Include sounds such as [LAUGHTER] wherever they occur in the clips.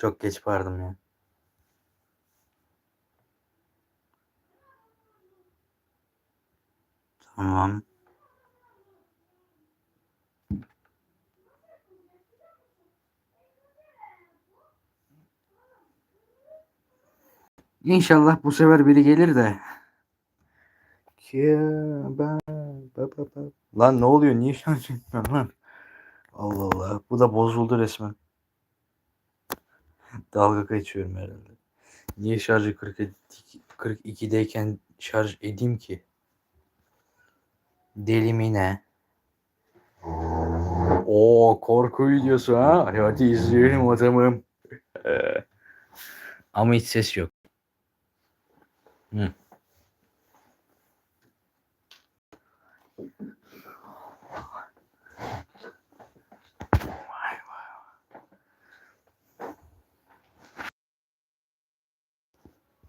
Çok geç bağırdım ya. Tamam. İnşallah bu sefer biri gelir de. Lan ne oluyor? Niye şarj etmiyorsun lan? Allah Allah. Bu da bozuldu resmen. Dalga geçiyorum herhalde. Niye şarjı 42, 42'deyken şarj edeyim ki? Deli mi ne? Oo korku videosu ha? Hadi izleyelim o zaman. Ama hiç ses yok. Hı.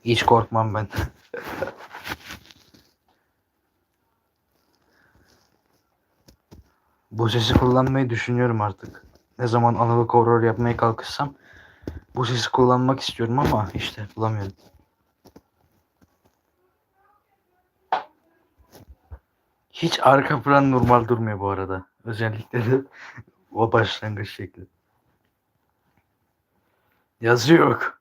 Hiç korkmam ben. Bu sesi kullanmayı düşünüyorum artık. Ne zaman analog horror yapmaya kalkışsam bu sesi kullanmak istiyorum ama işte bulamıyorum. Hiç arka plan normal durmuyor bu arada. Özellikle de [LAUGHS] o başlangıç şekli. Yazı yok.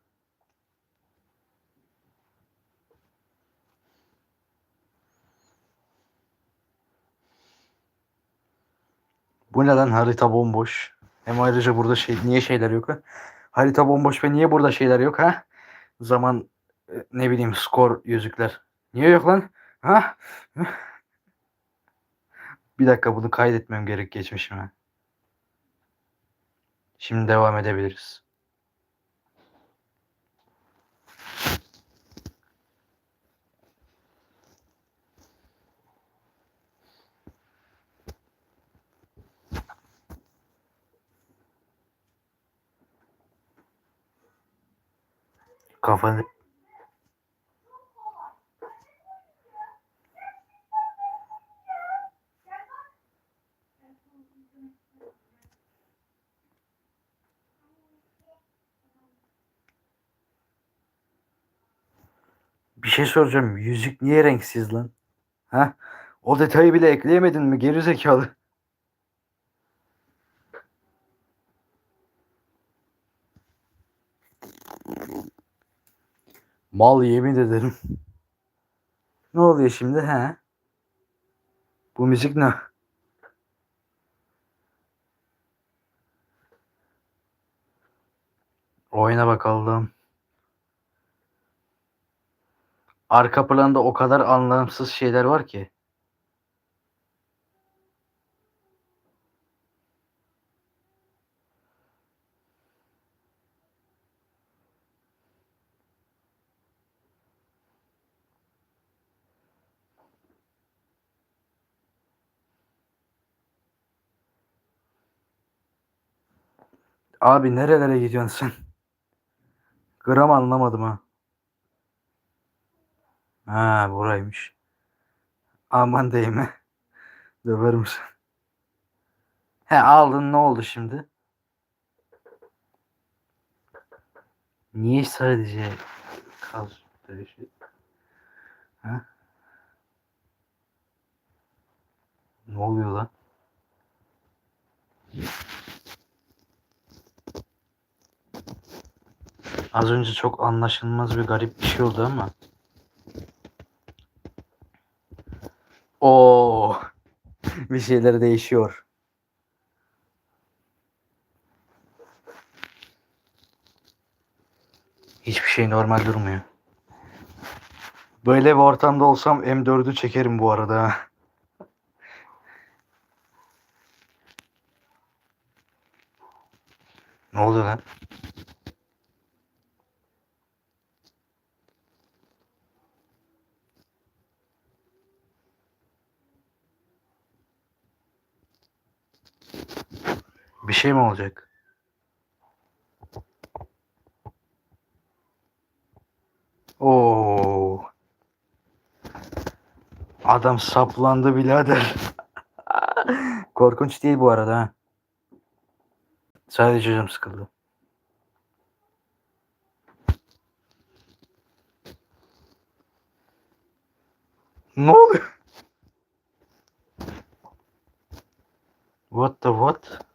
Bu neden harita bomboş? Hem ayrıca burada şey niye şeyler yok ha? Harita bomboş ve niye burada şeyler yok ha? Zaman e, ne bileyim skor yüzükler. Niye yok lan? Ha? Bir dakika bunu kaydetmem gerek geçmişime. Şimdi devam edebiliriz. Kafanı Bir şey soracağım. Yüzük niye renksiz lan? Ha? O detayı bile ekleyemedin mi geri zekalı? Mal yemin ederim. Ne oluyor şimdi ha? Bu müzik ne? Oyna bakalım. Arka planda o kadar anlamsız şeyler var ki. Abi nerelere gidiyorsun sen? Gram anlamadım ha. Ha buraymış. Aman değme. Döverim seni. He aldın ne oldu şimdi? Niye sadece kaz böyle şey? Ha? Ne oluyor lan? Az önce çok anlaşılmaz ve garip bir şey oldu ama. Oo. [LAUGHS] bir şeyler değişiyor. Hiçbir şey normal durmuyor. Böyle bir ortamda olsam M4'ü çekerim bu arada. Ne oluyor lan? şey mi olacak? Oo. Adam saplandı birader. [LAUGHS] Korkunç değil bu arada ha. Sadece canım sıkıldı. Ne oluyor? What the what?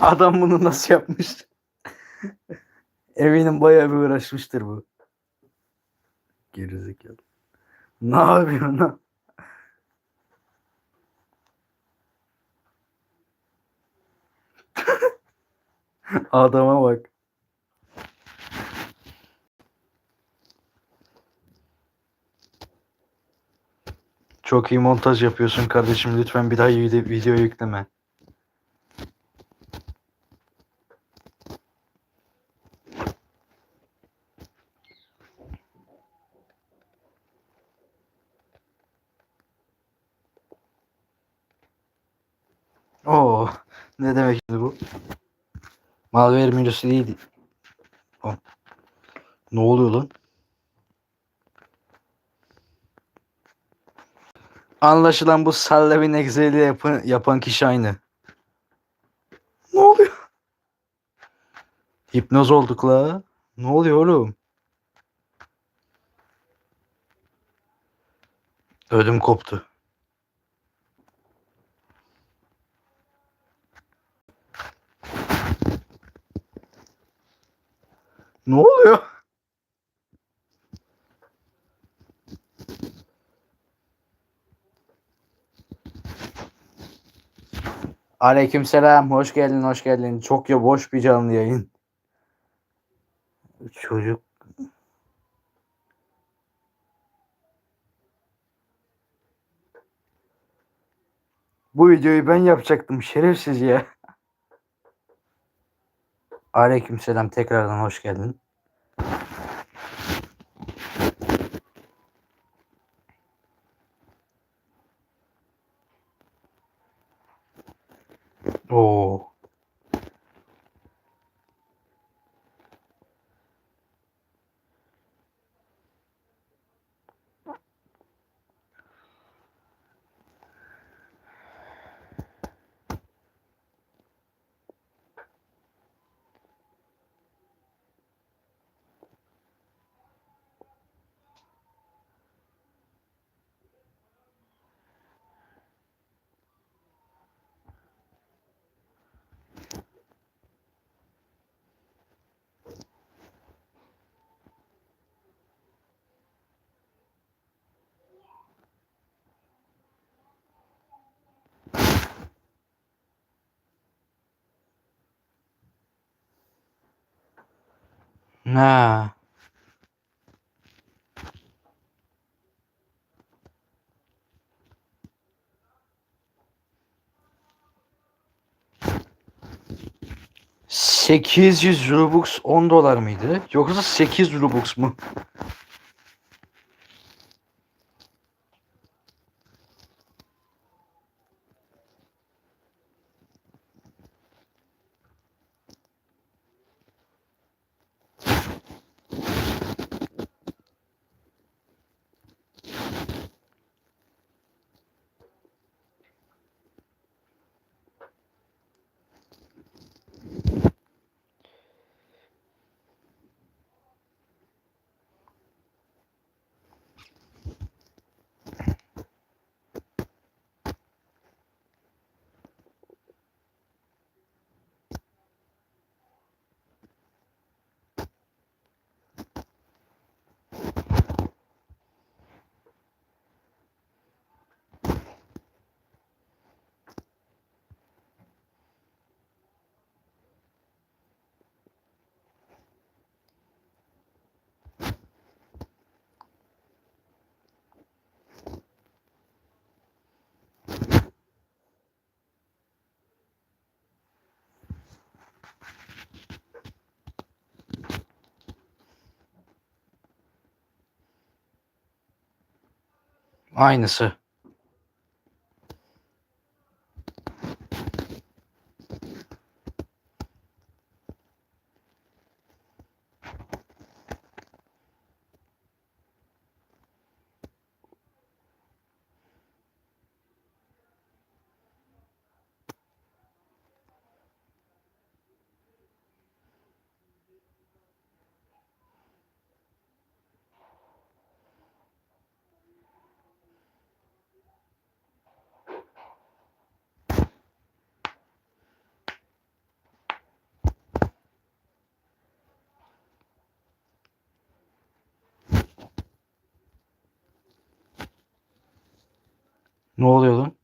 Adam bunu nasıl yapmış? Eminim bayağı bir uğraşmıştır bu. Gerizekalı. Ne yapıyorsun lan? [LAUGHS] Adama bak. Çok iyi montaj yapıyorsun kardeşim. Lütfen bir daha video, video yükleme. Oo, ne demek şimdi bu? Malware virüsü değil. O. Ne oluyor lan? Anlaşılan bu Sallevin Excel'i yapan, yapan kişi aynı. Ne oluyor? Hipnoz olduk la. Ne oluyor oğlum? Ödüm koptu. Ne oluyor? Aleykümselam. Hoş geldin, hoş geldin. Çok ya boş bir canlı yayın. Çocuk Bu videoyu ben yapacaktım şerefsiz ya. Aleykümselam tekrardan hoş geldin. Oo. Ha. ...800 Robux 10 dolar mıydı? Yoksa 8 Robux mu? Aynısı. Ne oluyor lan?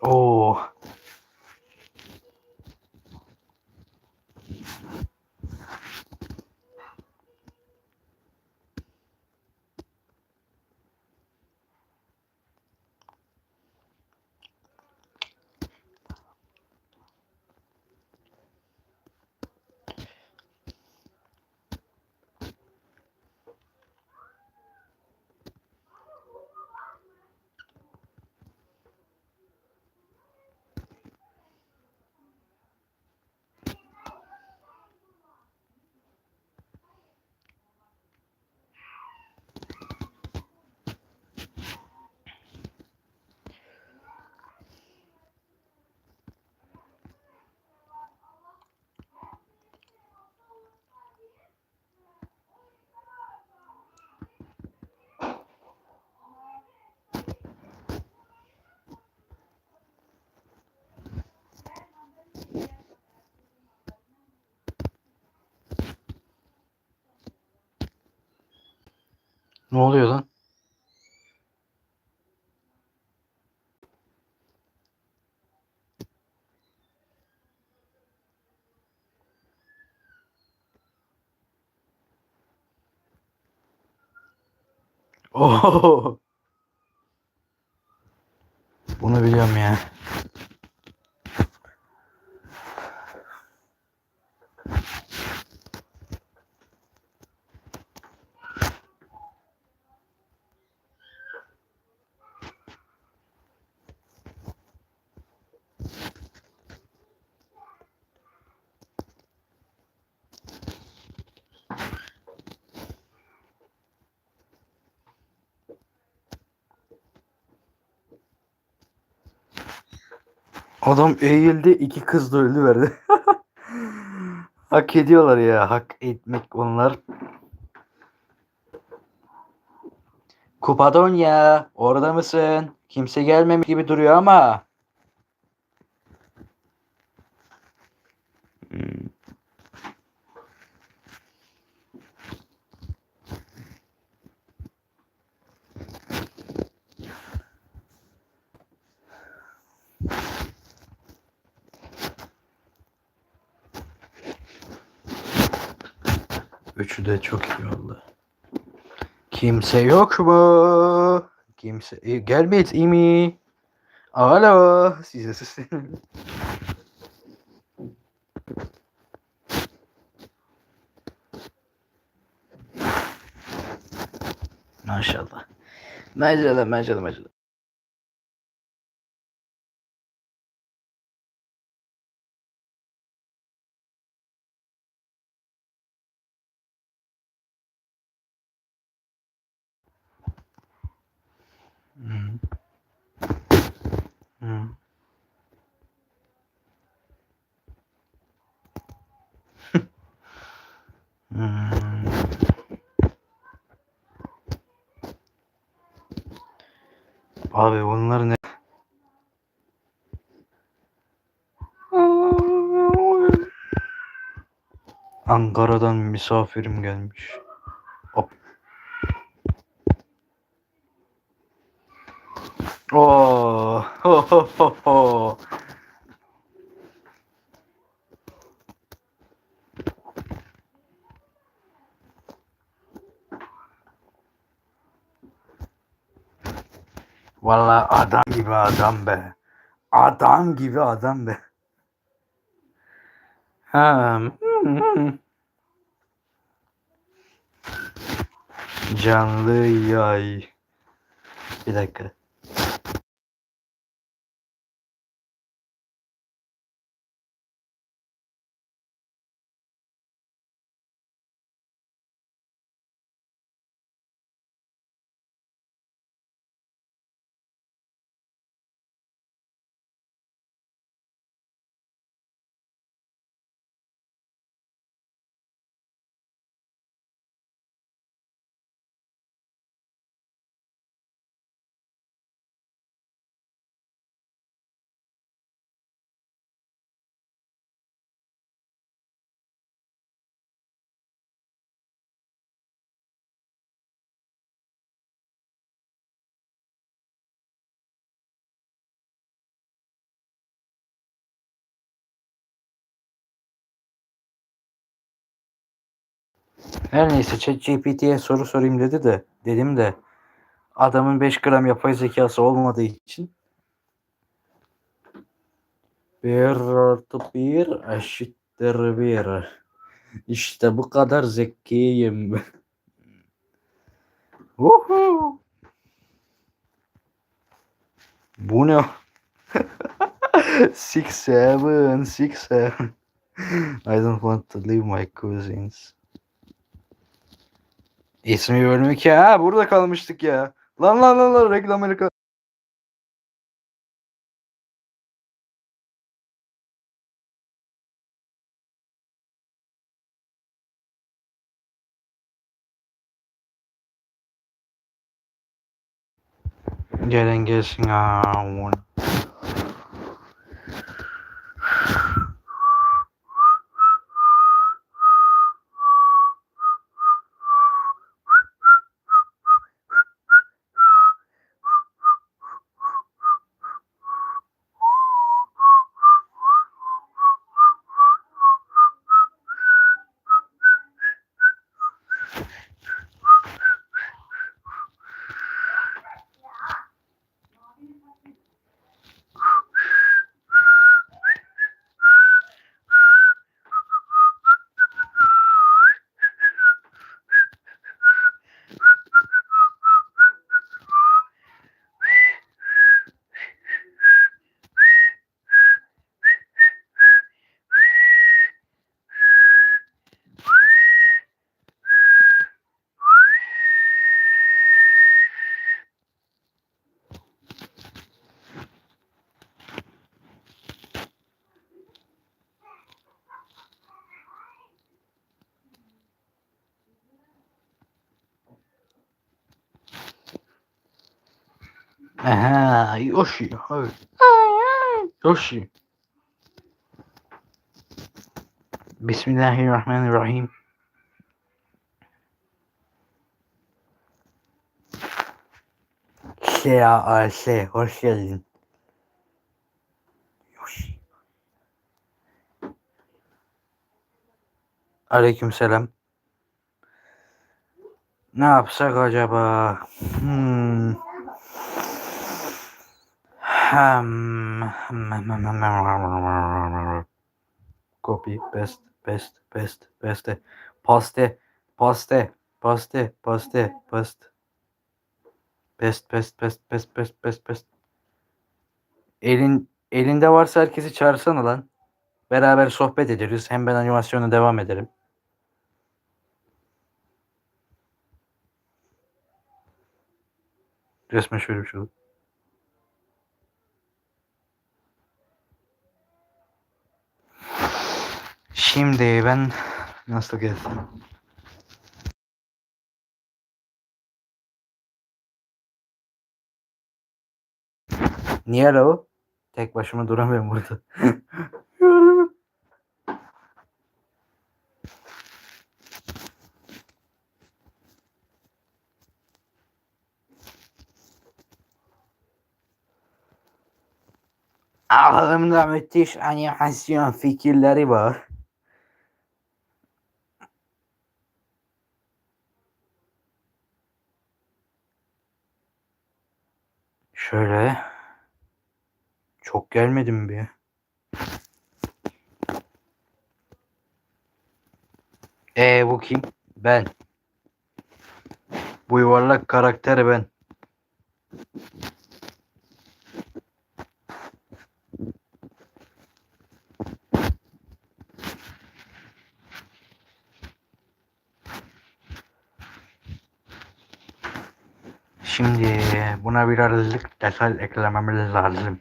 Oo. Ne oluyor lan? Oo. Bunu biliyorum ya. Adam eğildi iki kız da öldü verdi. [LAUGHS] hak ediyorlar ya. Hak etmek onlar. Kupadonya orada mısın? Kimse gelmemiş gibi duruyor ama. Üçü de çok iyi oldu. Kimse yok mu? Kimse e, gelmedi mi? Alo, size sesleniyorum. Maşallah. Maşallah, maşallah, maşallah. Hı. Hı. Hmm. Abi bunlar ne? Ankara'dan misafirim gelmiş. Oo, ho ho ho ho. Vallahi adam gibi adam be. Adam gibi adam be. Hmm. Canlı yay. Bir dakika. Her neyse ChatGPT'ye soru sorayım dedi de dedim de adamın 5 gram yapay zekası olmadığı için bir artı bir eşittir bir. İşte bu kadar zekiyim. [LAUGHS] ben. Bu ne? [LAUGHS] six seven, six seven. I don't want to leave my cousins. İsmi bölümü ki ha burada kalmıştık ya. Lan lan lan lan reklam reklam. Gelen gelsin ha. Aha, Yoshi. Yoshi. Bismillahirrahmanirrahim. Şea Ayşe, hoş geldin. Yoshi. Aleykümselam. Ne yapsak acaba? Hmm. Copy, paste, paste, paste, paste. Paste, paste, paste, paste, paste. Pest, pest, pest, pest, pest, pest, pest. Elin, elinde varsa herkesi çağırsana lan. Beraber sohbet ederiz. Hem ben animasyona devam ederim. Resmen şöyle bir şey oldu. Şimdi ben nasıl gezdim? Niye o? Tek başıma duramıyorum burada. [LAUGHS] Aklımda müthiş animasyon fikirleri var. Şöyle. Çok gelmedim bir. Ee bu kim? Ben. Bu yuvarlak karakter ben. Şimdi buna birazcık detay eklememiz lazım.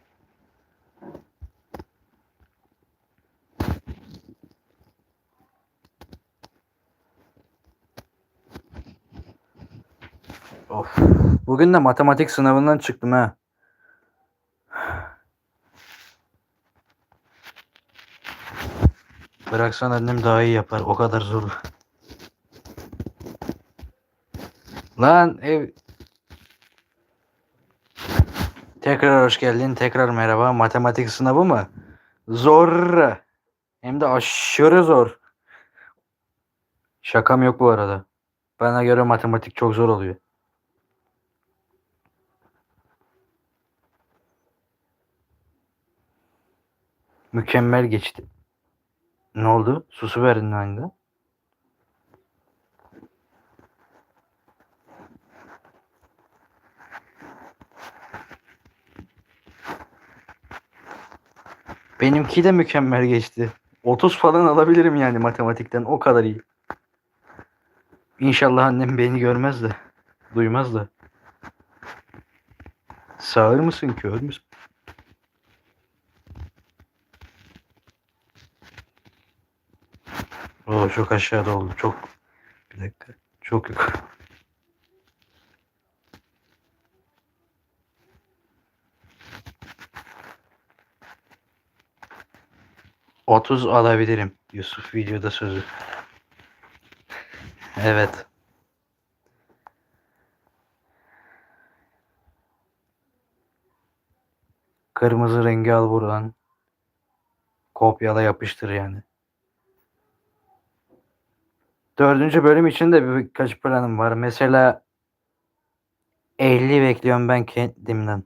Of. Bugün de matematik sınavından çıktım ha. Bıraksan annem daha iyi yapar. O kadar zor. Lan ev... Tekrar hoş geldin. Tekrar merhaba. Matematik sınavı mı? Zor. Hem de aşırı zor. Şakam yok bu arada. Bana göre matematik çok zor oluyor. Mükemmel geçti. Ne oldu? Susu verdin aynı. Benimki de mükemmel geçti. 30 falan alabilirim yani matematikten. O kadar iyi. İnşallah annem beni görmez de. Duymaz da. Sağır mısın kör müsün? Oo, çok aşağıda oldu. Çok. Bir dakika. Çok yukarı. Otuz alabilirim. Yusuf videoda sözü. Evet. Kırmızı rengi al buradan. Kopyala yapıştır yani. Dördüncü bölüm için de birkaç planım var. Mesela 50 bekliyorum ben kendimden.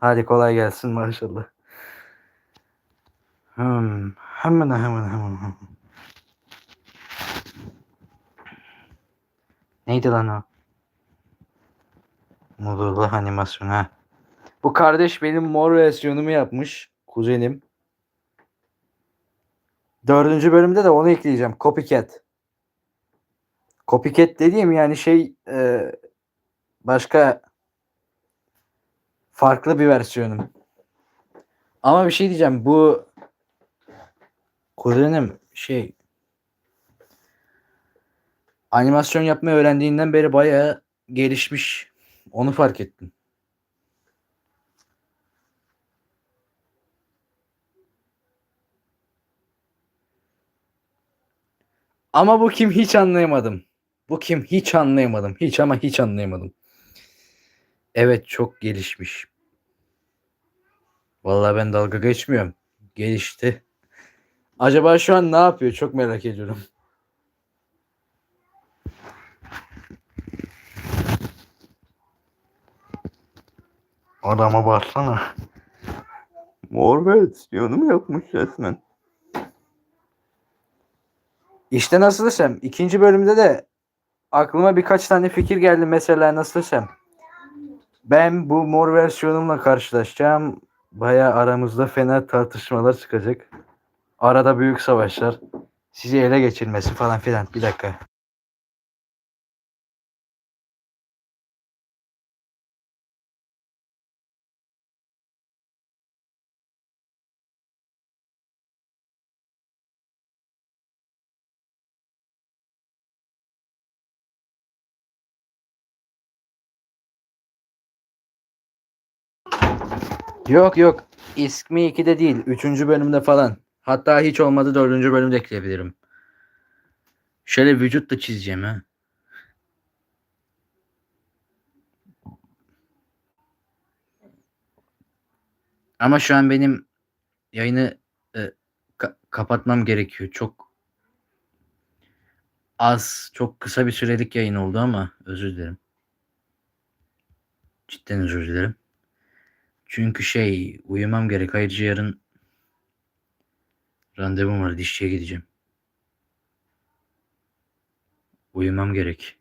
Hadi kolay gelsin maşallah. Hmm. Hemen hemen hemen. Neydi lan o? Nudullah animasyon ha. Bu kardeş benim mor versiyonumu yapmış. Kuzenim. Dördüncü bölümde de onu ekleyeceğim. Copycat. Copycat dediğim yani şey e, başka farklı bir versiyonum. Ama bir şey diyeceğim. Bu Kuzenim şey animasyon yapmayı öğrendiğinden beri bayağı gelişmiş. Onu fark ettim. Ama bu kim hiç anlayamadım. Bu kim hiç anlayamadım. Hiç ama hiç anlayamadım. Evet çok gelişmiş. Vallahi ben dalga geçmiyorum. Gelişti. Acaba şu an ne yapıyor? Çok merak ediyorum. Adama baksana. Mor versiyonu yapmış resmen. İşte nasıl desem ikinci bölümde de aklıma birkaç tane fikir geldi mesela nasıl desem. Ben bu mor versiyonumla karşılaşacağım. Baya aramızda fena tartışmalar çıkacak. Arada büyük savaşlar. Sizi ele geçirmesi falan filan. Bir dakika. Yok yok. İsmi 2'de değil. 3. bölümde falan. Hatta hiç olmadı 4. bölümde ekleyebilirim. Şöyle vücut da çizeceğim ha. Ama şu an benim yayını e, ka- kapatmam gerekiyor. Çok az, çok kısa bir sürelik yayın oldu ama özür dilerim. Cidden özür dilerim. Çünkü şey uyumam gerek. Ayrıca yarın randevum var. Dişçiye gideceğim. Uyumam gerek.